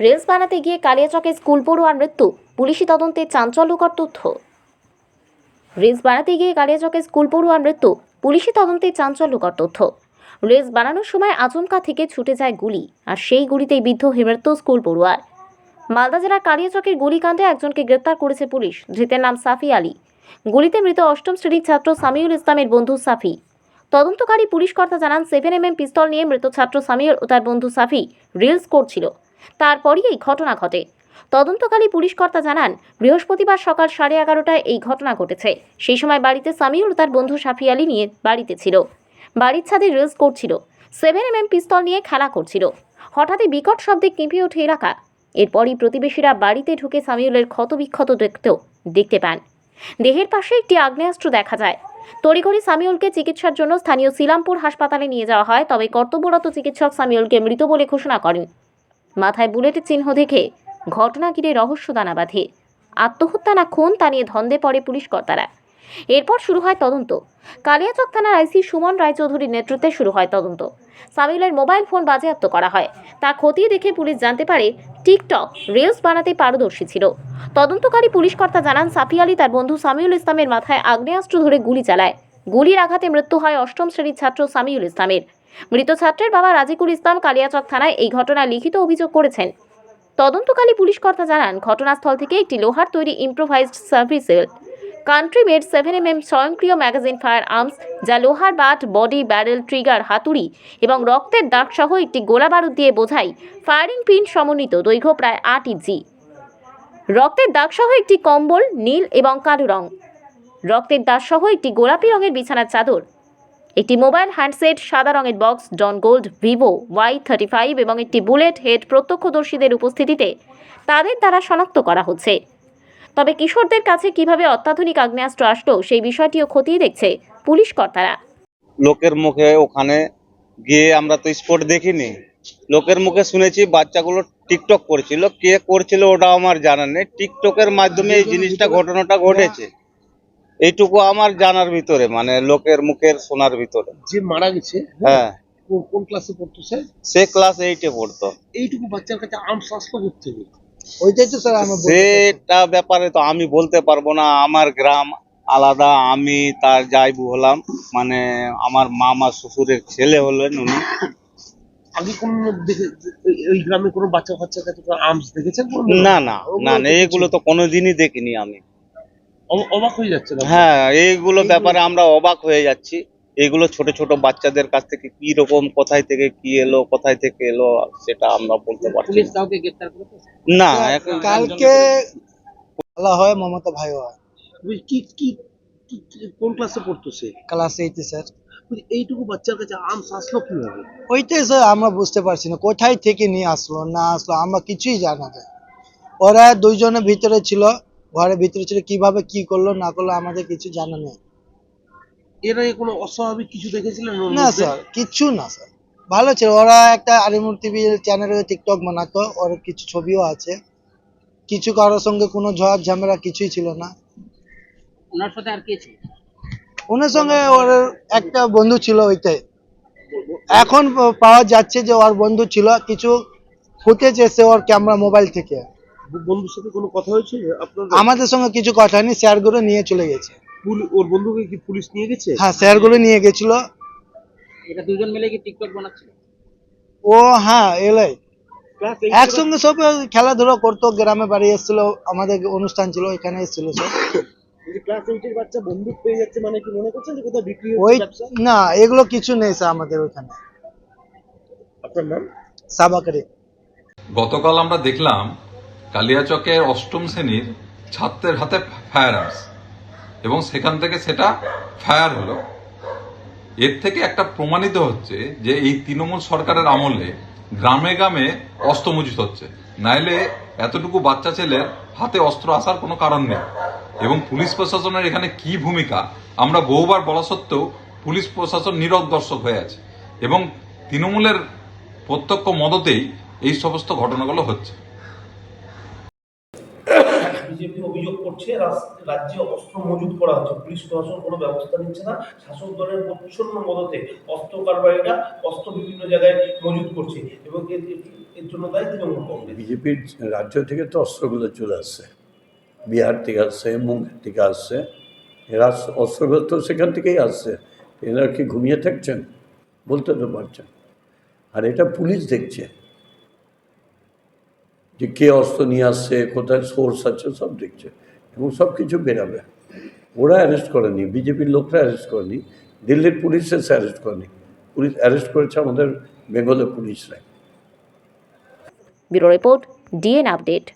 Rails বানাতে গিয়ে কালিয়াচকে school পড়ুয়ার মৃত্যু, পুলিশি তদন্তে চাঞ্চল্যকর তথ্য। রেলস বানাতে গিয়ে কালিয়াচকে স্কুল পড়ুয়ার মৃত্যু, পুলিশি তদন্তে চাঞ্চল্যকর তথ্য। রেলস বানানোর সময় আচমকা থেকে ছুটে যায় গুলি, আর সেই গুলিতেই বিদ্ধ মৃত্যু স্কুল পড়ুয়ার। মালদা জেলার কালিয়াচকের গুলিকাণ্ডে একজনকে গ্রেপ্তার করেছে পুলিশ, ধৃতের নাম সাফি আলী। গুলিতে মৃত অষ্টম শ্রেণির ছাত্র সামিউল ইসলামের বন্ধু সাফি। তদন্তকারী পুলিশ কর্তা জানান, সেভেন এম পিস্তল নিয়ে মৃত ছাত্র সামিউল ও তার বন্ধু সাফি রিলস করছিল। তারপরই এই ঘটনা ঘটে। তদন্তকারী পুলিশ কর্তা জানান, বৃহস্পতিবার সকাল সাড়ে এগারোটায় এই ঘটনা ঘটেছে। সেই সময় বাড়িতে সামিউল তার বন্ধু সাফি আলী নিয়ে বাড়িতে ছিল। বাড়ির ছাদে রিলস করছিল। সেভেন এম পিস্তল নিয়ে খেলা করছিল। হঠাৎই বিকট শব্দে কেঁপে ওঠে এলাকা। এরপরই প্রতিবেশীরা বাড়িতে ঢুকে সামিউলের ক্ষতবিক্ষত দেখতেও দেখতে পান। দেহের পাশে একটি আগ্নেয়াস্ত্র দেখা যায়। তড়িঘড়ি সামিউলকে চিকিৎসার জন্য স্থানীয় সিলামপুর হাসপাতালে নিয়ে যাওয়া হয়, তবে কর্তব্যরত চিকিৎসক সামিউলকে মৃত বলে ঘোষণা করেন। মাথায় বুলেটের চিহ্ন দেখে ঘটনা ঘিরে রহস্য দানা বাঁধে। আত্মহত্যা না খুন তা নিয়ে ধন্দে পড়ে পুলিশ কর্তারা। এরপর শুরু হয় তদন্ত। কালিয়াচক থানার আইসি সুমন রায়চৌধুরীর নেতৃত্বে শুরু হয় তদন্ত। সামিউলের মোবাইল ফোন বাজেয়াপ্ত করা হয়। তা খতিয়ে দেখে পুলিশ জানতে পারে, টিকটক রিলস বানাতে পারদর্শী ছিল। তদন্তকারী পুলিশ কর্তা জানান সাফি আলী তার বন্ধু সামিউল ইসলামের মাথায় আগ্নেয়াস্ত্র ধরে গুলি চালায়। গুলির আঘাতে মৃত্যু হয় অষ্টম শ্রেণির ছাত্র সামিউল ইসলামের। মৃত ছাত্রের বাবা রাজিকুল ইসলাম কালিয়াচক থানায় এই ঘটনায় লিখিত অভিযোগ করেছেন। তদন্তকারী পুলিশ কর্তা জানান, ঘটনাস্থল থেকে একটি লোহার তৈরি improvised সার্ভিসেল country made seven M M স্বয়ংক্রিয় ম্যাগাজিন ফায়ার আর্মস যা লোহার বাট বডি ব্যারেল ট্রিগার হাতুড়ি এবং রক্তের দাগ সহ একটি গোলা বারুদ দিয়ে বোঝাই ফায়ারিং পিন সমন্বিত দৈর্ঘ্য প্রায় আট ইঞ্চি। রক্তের দাগ সহ একটি কম্বল নীল এবং কালো রং। রক্তের দাগ সহ একটি গোলাপি রঙের বিছানার চাদর। একটি মোবাইল হ্যান্ডসেট, সাদা রঙের box, dawn gold, Vivo, Y thirty five এবং একটি বুলেট হেড প্রত্যক্ষদর্শীদের উপস্থিতিতে তাদের দ্বারা শনাক্ত করা হচ্ছে। তবে কিশোরদের কাছে কীভাবে অত্যাধুনিক আগ্নেয়াস্ত্র আসলো সেই বিষয়টিও খতিয়ে দেখছে পুলিশ কর্তারা। লোকের মুখে ওখানে গিয়ে আমরা তো স্পট দেখিনি। লোকের মুখে শুনেছি, বাচ্চাগুলো টিকটক করছিল। কে করছিল ওটা আমার জানা নেই। টিকটকের মাধ্যমে এই জিনিসটা, ঘটনাটা ঘটেছে। এইটুকু আমার জানার ভিতরে মানে লোকের মুখের শোনার ভিতরে। যে মারা গেছে হ্যাঁ। কোন- কোন ক্লাসে পড়তো স্যার? সে ক্লাস এইটে পড়তো। এইটুকু বাচ্চার কাছে আর্মস আসলো করতে ওইটাই তো স্যার আমরা সেটা ব্যাপারে তো আমি বলতে পারব না। আমার গ্রাম আলাদা আমি তার যাইবু হলাম মানে আমার মামা শ্বশুরের ছেলে হলেন উনি। আগে কোন এই গ্রামে কোনো বাচ্চা বাচ্চার কাছে আর্মস দেখেছেন না না না এগুলো তো কোনোদিনই দেখিনি আমি। অবাক হয়ে যাচ্ছে হ্যাঁ এইগুলো ব্যাপারে আমরা অবাক হয়ে যাচ্ছি। এগুলো ছোট ছোট বাচ্চাদের কাছ থেকে কি রকম কোথায় থেকে কি এলো কোথায় থেকে এলো সেটা আমরা বলতে পারছি না। কালকে বলা হয় মমতা ভাই হয়। কি কি কোন ক্লাসে পড়তো সে? ক্লাস এইটে স্যার। এইটুকু বাচ্চার কাছে আর্মস আসলো কীভাবে? ওইটাই স্যার আমরা বুঝতে পারছি না। কোথায় থেকে নিয়ে আসলো না আসলো আমরা কিছুই জানা যায় ওরা দুইজনের ভিতরে ছিল। ঘরের ভিতরে ছিল কীভাবে কি করল না করল আমাদের কিছু জানা নেই। এর আগে কোনো অস্বাভাবিক কিছু দেখেছিলেন না স্যার কিচ্ছু না স্যার। ভালো ছিল ওরা একটা টিভি চ্যানেলে টিকটক বানাতো ওর কিছু ছবিও আছে। কিছু কারোর সঙ্গে কোনো ঝড় ঝামেলা কিছুই ছিল না। ওনার সাথে আর কে ছিল? ওনার সঙ্গে ওর একটা বন্ধু ছিল ওইটাই এখন পাওয়া যাচ্ছে যে ওর বন্ধু ছিল কিছু ফুটেজ এসে ওর ক্যামেরা মোবাইল থেকে। বন্ধুর সাথে কোনো কথা হয়েছে? আপনার আমাদের সঙ্গে কিছু কথা নেই স্যারগুলো নিয়ে চলে গেছে। ওর বন্ধুকে কি পুলিশ নিয়ে গেছে? হ্যাঁ স্যারগুলো নিয়ে গেছিল। এটা দুজন মিলে কি টিকটক বানাচ্ছিল? ও হ্যাঁ এলাই একসঙ্গে সব খেলাধুলা করতো গ্রামে বাড়ি এসেছিল আমাদের অনুষ্ঠান ছিল এখানে এসেছিল সব। ক্লাস এইটের বাচ্চা বন্দুক পেয়ে যাচ্ছে মানে কি মনে করছেন যে কোথাও বিক্রি ওই না এগুলো কিছু নেই স্যার আমাদের ওখানে আপনার নাম? সাবাকারি। গতকাল আমরা দেখলাম কালিয়াচকের অষ্টম শ্রেণির ছাত্রের হাতে ফায়ার আর্মস এবং সেখান থেকে সেটা ফায়ার হলো। এর থেকে একটা প্রমাণিত হচ্ছে যে এই তৃণমূল সরকারের আমলে গ্রামে গ্রামে অস্ত্র মজুত হচ্ছে। নাইলে এতটুকু বাচ্চা ছেলের হাতে অস্ত্র আসার কোনো কারণ নেই। এবং পুলিশ প্রশাসনের এখানে কি ভূমিকা? আমরা বহুবার বলা সত্ত্বেও পুলিশ প্রশাসন নীরব দর্শক হয়ে আছে। এবং তৃণমূলের প্রত্যক্ষ মদতেই এই সমস্ত ঘটনাগুলো হচ্ছে বিজেপি অভিযোগ করছে রাজ্যে অস্ত্র মজুত করা হচ্ছে। পুলিশ প্রশাসন কোনো ব্যবস্থা নিচ্ছে না। শাসক দলের প্রচ্ছন্ন মদতে অস্ত্র কারবারিরা অস্ত্র বিভিন্ন জায়গায় মজুত করছে এবং এর জন্য দায়ী তৃণমূল কংগ্রেস। বিজেপির রাজ্য থেকে তো অস্ত্রগুলো চলে আসছে। বিহার থেকে আসছে, মুম্বাই থেকে আসছে। এরা অস্ত্রগুলো তো সেখান থেকেই আসছে। এনারা কি ঘুমিয়ে থাকছেন? বলতে তো পারছেন। আর এটা পুলিশ দেখছে। যে কে অস্ত্র নিয়ে আসছে, কোথায় সোর্স আছে, সব দেখছে। এবং সব কিছু বেরাবে। ওরা অ্যারেস্ট করেনি, বিজেপির লোকরা অ্যারেস্ট করেনি, দিল্লির পুলিশ এসে অ্যারেস্ট করেনি। পুলিশ অ্যারেস্ট করেছে আমাদের বেঙ্গলের পুলিশরা ব্যুরো রিপোর্ট ডিএন আপডেট